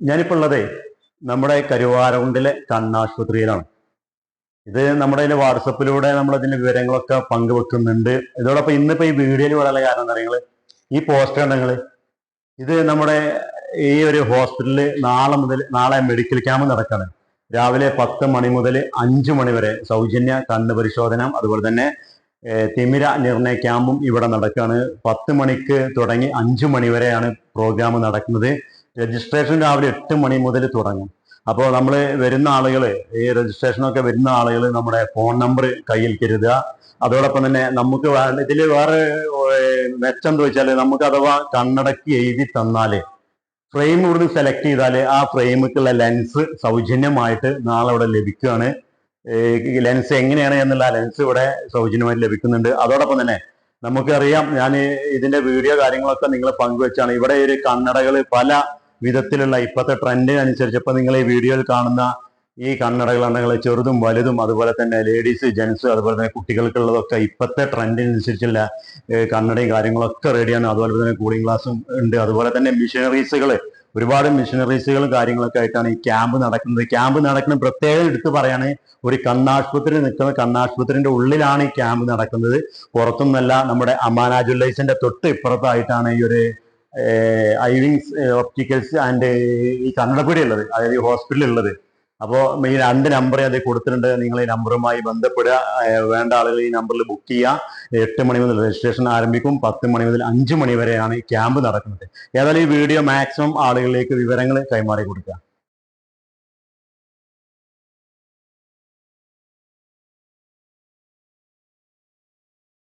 ഞാനിപ്പോൾ ഉള്ളത് നമ്മുടെ കരുവാരകുണ്ടിലെ കണ്ണാശുപത്രിയിലാണ്. ഇത് നമ്മുടെ ഇതിന്റെ വാട്സപ്പിലൂടെ നമ്മൾ ഇതിന്റെ വിവരങ്ങളൊക്കെ പങ്കുവെക്കുന്നുണ്ട്. ഇതോടൊപ്പം ഇന്നിപ്പോ ഈ വീഡിയോയിൽ വരാനുള്ള കാരണം എന്താ നിങ്ങൾ ഈ പോസ്റ്റർ ഉണ്ടെങ്കിൽ ഇത് നമ്മുടെ ഈ ഒരു ഹോസ്പിറ്റലിൽ നാളെ മുതൽ നാളെ മെഡിക്കൽ ക്യാമ്പ് നടക്കണം. രാവിലെ പത്ത് മണി മുതൽ അഞ്ചു മണി വരെ സൗജന്യ കണ്ണ് പരിശോധന അതുപോലെ തന്നെ തിമിര നിർണയ ക്യാമ്പും ഇവിടെ നടക്കുകയാണ് പത്ത് മണിക്ക് തുടങ്ങി അഞ്ചു മണി വരെയാണ് പ്രോഗ്രാം നടക്കുന്നത്. രജിസ്ട്രേഷൻ രാവിലെ എട്ട് മണി മുതൽ തുടങ്ങും. അപ്പോൾ നമ്മൾ വരുന്ന ആളുകൾ ഈ രജിസ്ട്രേഷനൊക്കെ വരുന്ന ആളുകൾ നമ്മുടെ ഫോൺ നമ്പർ കയ്യിൽ കരുതുക. അതോടൊപ്പം തന്നെ നമുക്ക് ഇതിൽ വേറെ മെച്ചം എന്ന് വെച്ചാൽ നമുക്ക് അഥവാ കണ്ണടക്കി എഴുതി തന്നാൽ ഫ്രെയിം ഇവിടുന്ന് സെലക്ട് ചെയ്താൽ ആ ഫ്രെയിമുക്കുള്ള ലെൻസ് സൗജന്യമായിട്ട് നാളെ ഇവിടെ ലഭിക്കുകയാണ്. ലെൻസ് എങ്ങനെയാണ് എന്നുള്ള ലെൻസ് ഇവിടെ സൗജന്യമായിട്ട് ലഭിക്കുന്നുണ്ട്. അതോടൊപ്പം തന്നെ നമുക്കറിയാം ഞാൻ ഇതിന്റെ വീഡിയോ കാര്യങ്ങളൊക്കെ നിങ്ങൾ പങ്കുവെച്ചാണ്. ഇവിടെ ഒരു കണ്ണടകൾ പല വിധത്തിലുള്ള ഇപ്പോഴത്തെ ട്രെൻഡിനനുസരിച്ച് ഇപ്പം നിങ്ങൾ ഈ വീഡിയോയിൽ കാണുന്ന ഈ കണ്ണടകളുണ്ടെങ്കിൽ ചെറുതും വലുതും അതുപോലെ തന്നെ ലേഡീസ് ജെൻസ് അതുപോലെ തന്നെ കുട്ടികൾക്കുള്ളതൊക്കെ ഇപ്പോഴത്തെ ട്രെൻഡിനനുസരിച്ചുള്ള കണ്ണടയും കാര്യങ്ങളൊക്കെ റെഡിയാണ് അതുപോലെ തന്നെ കൂളിംഗ് ഗ്ലാസും ഉണ്ട്. അതുപോലെ തന്നെ മിഷനറീസുകൾ ഒരുപാട് മിഷനറീസുകളും കാര്യങ്ങളൊക്കെ ആയിട്ടാണ് ഈ ക്യാമ്പ് നടക്കുന്നത്. ക്യാമ്പ് നടക്കുന്ന പ്രത്യേകം എടുത്തു പറയാണ് ഒരു കണ്ണാശുപത്രി നിൽക്കുന്ന കണ്ണാശുപത്രിന്റെ ഉള്ളിലാണ് ഈ ക്യാമ്പ് നടക്കുന്നത്. പുറത്തുനിന്നല്ല നമ്മുടെ അമാനാജുല്ലൈസിന്റെ തൊട്ട് ഇപ്പുറത്തായിട്ടാണ് ഈ ഒരു ഐവിങ്സ് ഓപ്റ്റിക്കൽസ് ആൻഡ് ഈ കന്നഡപ്പുരി ഉള്ളത് അതായത് ഈ ഹോസ്പിറ്റലിൽ ഉള്ളത് അപ്പോൾ ഈ രണ്ട് നമ്പർ അത് കൊടുത്തിട്ടുണ്ട്. നിങ്ങൾ ഈ നമ്പറുമായി ബന്ധപ്പെടുക. വേണ്ട ആളുകൾ ഈ നമ്പറിൽ ബുക്ക് ചെയ്യുക. എട്ട് മണി മുതൽ രജിസ്ട്രേഷൻ ആരംഭിക്കും. പത്ത് മണി മുതൽ അഞ്ച് മണി വരെയാണ് ഈ ക്യാമ്പ് നടക്കുന്നത്. ഏതായാലും ഈ വീഡിയോ മാക്സിമം ആളുകളിലേക്ക് വിവരങ്ങൾ കൈമാറി കൊടുക്കുക.